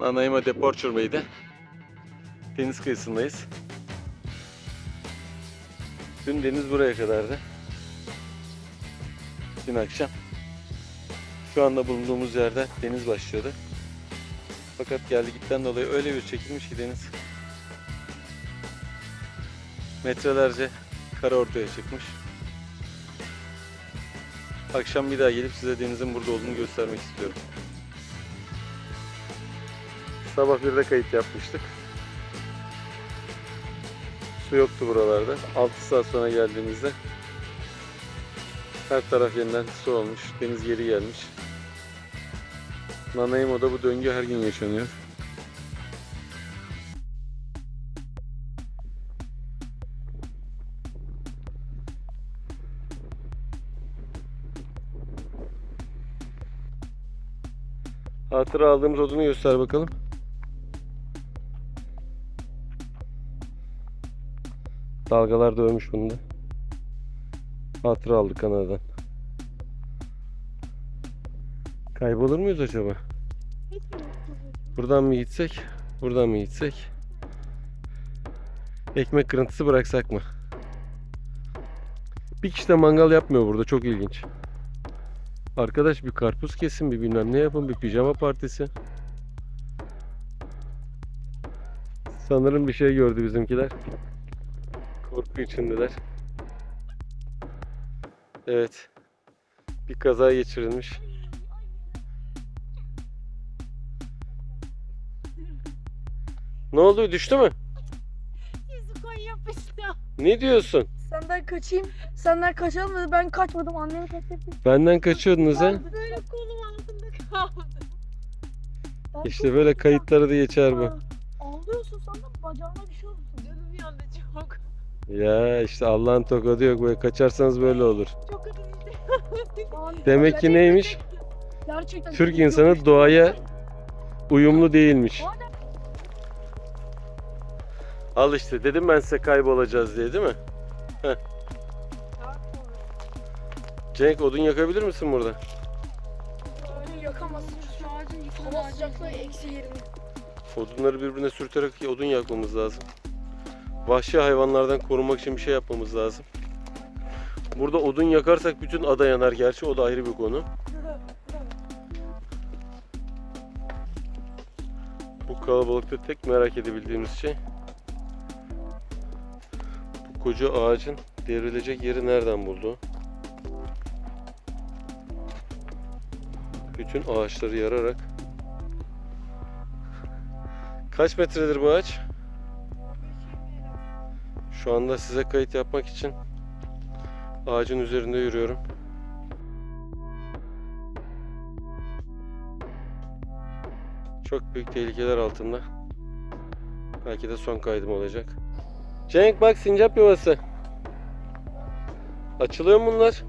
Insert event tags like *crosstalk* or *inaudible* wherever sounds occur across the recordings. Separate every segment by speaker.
Speaker 1: Nanaima Departure Bay'de deniz kıyısındayız. Dün deniz buraya kadardı. Dün akşam. Şu anda bulunduğumuz yerde deniz başlıyordu. Fakat geldi gitten dolayı öyle bir çekilmiş ki deniz. Metrelerce kara ortaya çıkmış. Akşam bir daha gelip size denizin burada olduğunu göstermek istiyorum. Sabah bir de kayıt yapmıştık. Su yoktu buralarda. 6 saat sonra geldiğimizde her taraf yeniden su olmuş. Deniz geri gelmiş. Nanaimo'da bu döngü her gün yaşanıyor. Hatıra aldığımız odunu göster bakalım. Dalgalar dövmüş bunu da. Hatıra aldık Kanada'dan. Kaybolur muyuz acaba? Buradan mı gitsek? Buradan mı gitsek? Ekmek kırıntısı bıraksak mı? Bir kişi de mangal yapmıyor burada. Çok ilginç. Arkadaş bir karpuz kesin, bir bilmem ne yapın, bir pijama partisi. Sanırım bir şey gördü bizimkiler. Korku içindeler. Evet. Bir kaza geçirilmiş. Ne oldu? Düştü mü?
Speaker 2: Yüzü koy yapıştı.
Speaker 1: Ne diyorsun?
Speaker 3: Senden kaçayım. Senden kaçalım dedi. Ben kaçmadım. Annemi kaçırdım.
Speaker 1: Benden kaçıyordunuz ha?
Speaker 2: Ben böyle kolum altında kaldı.
Speaker 3: Ben
Speaker 1: İşte böyle kayıtları da geçer bu.
Speaker 3: Ağlıyorsun sandım bacağına bir şey oldu.
Speaker 2: Canım yandı çok.
Speaker 1: Ya işte Allah'ın tokadı yok böyle kaçarsanız böyle olur.
Speaker 2: Çok.
Speaker 3: Aa,
Speaker 1: Demek ki neymiş?
Speaker 3: Gerçekten.
Speaker 1: Türk insanı doğaya uyumlu değilmiş. Al işte dedim ben size kaybolacağız diye değil mi? Cenk odun yakabilir misin burada?
Speaker 3: Onu yakamazsın.
Speaker 2: Şu ağacın
Speaker 3: Hava sıcaklığı eksi 20.
Speaker 1: Odunları birbirine sürterek odun yakmamız lazım. Vahşi hayvanlardan korunmak için bir şey yapmamız lazım. Burada odun yakarsak bütün ada yanar gerçi o da ayrı bir konu. Bu kalabalıkta tek merak edebildiğimiz şey bu koca ağacın devrilecek yeri nereden buldu? Bütün ağaçları yararak Kaç metredir bu ağaç? Şu anda size kayıt yapmak için ağacın üzerinde yürüyorum. Çok büyük tehlikeler altında. Belki de son kaydım olacak. Cenk bak sincap yuvası. Açılıyor mu bunlar?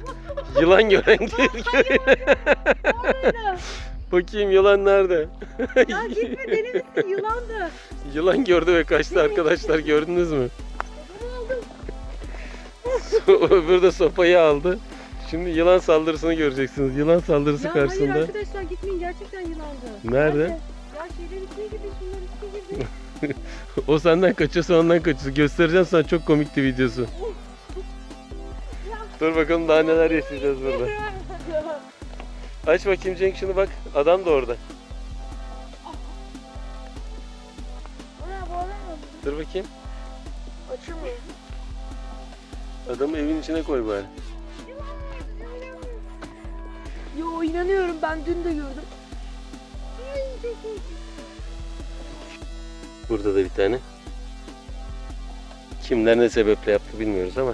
Speaker 1: *laughs* Yılan gören görüyor. Bakayım yılan nerede?
Speaker 2: Ya gitme deli misin yılandı.
Speaker 1: Yılan gördü ve kaçtı arkadaşlar gördünüz mü? *laughs* Öbürü de sopayı aldı. Şimdi yılan saldırısını göreceksiniz. Yılan saldırısı
Speaker 2: Ya hayır
Speaker 1: karşısında.
Speaker 2: arkadaşlar gitmeyin gerçekten yılandı.
Speaker 1: Nerede?
Speaker 2: Ya şeyler içine girdi şunlar içine girdi. *laughs*
Speaker 1: O senden kaçıyorsa ondan kaçıyorsun. Göstereceğim sana çok komikti videosu. Dur bakalım daha neler yaşayacağız burada. Aç bakayım Cenk şunu bak. Adam da orada. Dur bakayım.
Speaker 3: Açılmıyor.
Speaker 1: Adamı evin içine koy bari.
Speaker 3: Yo inanıyorum ben dün de gördüm.
Speaker 1: Burada da bir tane. Kimler ne sebeple yaptı bilmiyoruz ama.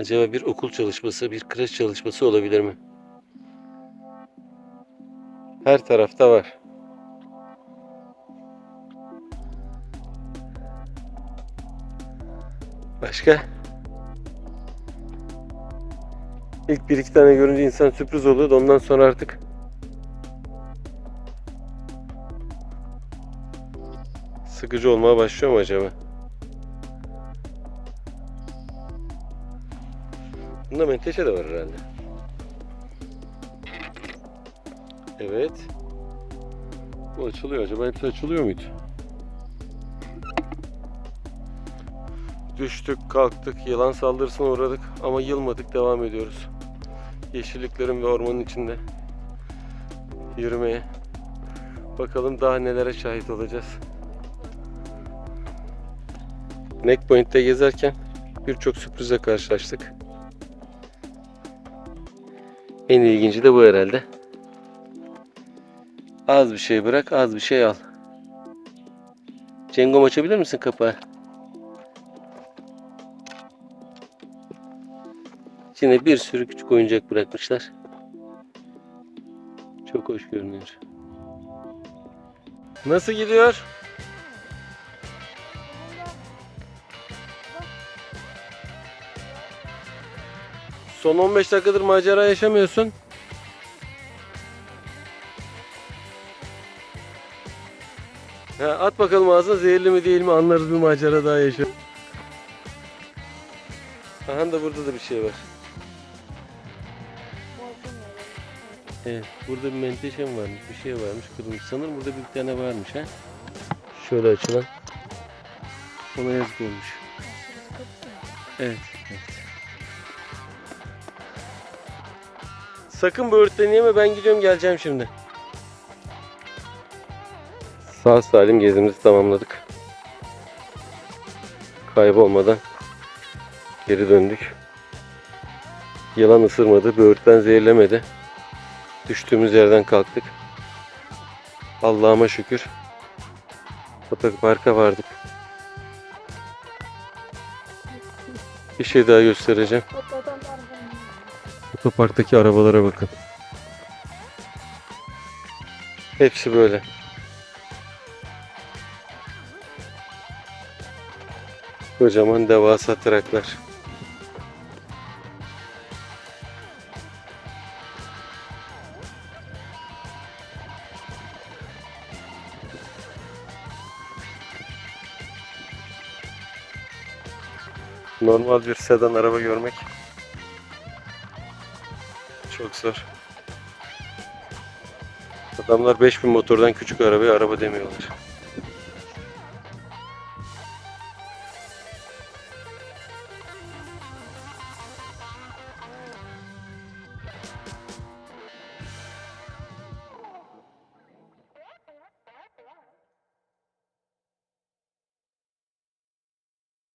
Speaker 1: Acaba bir okul çalışması, bir kreş çalışması olabilir mi? Her tarafta var. Başka? İlk bir iki tane görünce insan sürpriz oluyordu. Ondan sonra artık Sıkıcı olmaya başlıyor mu acaba? Bunda menteşe de var herhalde. Evet. Bu açılıyor. Acaba hepsi açılıyor muydu? Düştük, kalktık, yılan saldırısına uğradık ama yılmadık, devam ediyoruz. Yeşilliklerin ve ormanın içinde yürümeye. Bakalım daha nelere şahit olacağız. Neck Point'te gezerken birçok sürprize karşılaştık. En ilginci de bu herhalde. Az bir şey bırak, az bir şey al. Cengom açabilir misin kapağı? İçine bir sürü küçük oyuncak bırakmışlar. Çok hoş görünüyor. Nasıl gidiyor? Son 15 dakikadır macera yaşamıyorsun. Ha, at bakalım ağzına zehirli mi değil mi anlarız bir macera daha yaşa. Aha da burada da bir şey var. Evet, burada bir menteşe mi varmış, bir şey varmış kırılmış. Sanırım burada bir tane varmış ha. Şöyle açılan. Ona yazık olmuş. Evet, evet. Sakın böğürtlen yeme ben gidiyorum geleceğim şimdi. Sağ salim gezimizi tamamladık. Kaybolmadan geri döndük. Yılan ısırmadı, böğürtlen zehirlemedi. Düştüğümüz yerden kalktık. Allah'ıma şükür. Otoparka vardık. Bir şey daha göstereceğim. Otoparktaki arabalara bakın. Hepsi böyle. Kocaman devasa traklar. Normal bir sedan araba görmek çok zor. Adamlar 5000 motordan küçük arabaya araba demiyorlar.